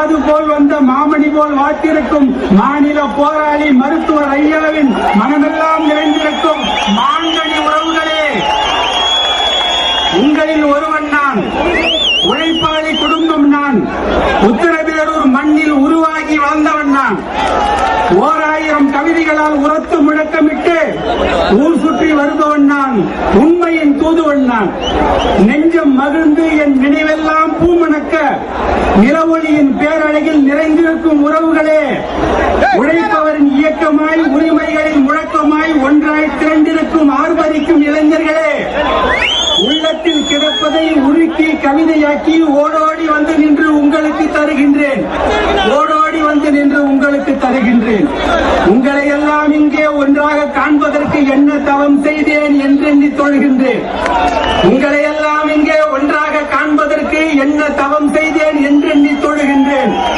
மாது போல் வந்த மாமணி போல் வாட்டிருக்கும் மாநில போராளி மருத்துவர் ஐயாவின் மனமெல்லாம் நிறைந்திருக்கும் மாங்கனி உறவுகளே. உங்களில் ஒருவன் நான். உழைப்பாளி குடும்பம் நான். உத்தரவேரூர் மண்ணில் உருவாகி வளர்ந்தவன் நான். ஓர் ஆயிரம் கவிதைகளால் உரத்து முழக்கமிட்டு ஊர் சுற்றி வருபவன் நான். உண்மையின் தூதுவன் நான். நெஞ்சம் மகிழ்ந்து என் நினைவெல்லாம் பூமணக்க நிலவொளியின் பேரழகில் நிறைந்திருக்கும் உறவுகளே உழைப்பவரின் இயக்கமாய் உரிமைகளின் முழக்கமாய் ஒன்றாய் திரண்டிருக்கும் ஆர்வரிக்கும் இளைஞர்களே உள்ளத்தில் கிடப்பதை உருக்கி கவிதையாக்கி ஓடோடி வந்து நின்று உங்களுக்கு தருகின்றேன். ஓடோடி வந்து நின்று உங்களுக்கு தருகின்றேன். உங்களை எல்லாம் இங்கே ஒன்றாக காண்பதற்கு என்ன தவம் செய்தேன் என்றெண்ணி தொழுகின்றேன். உங்களை எல்லாம் இங்கே ஒன்றாக காண்பதற்கு என்ன தவம் দিন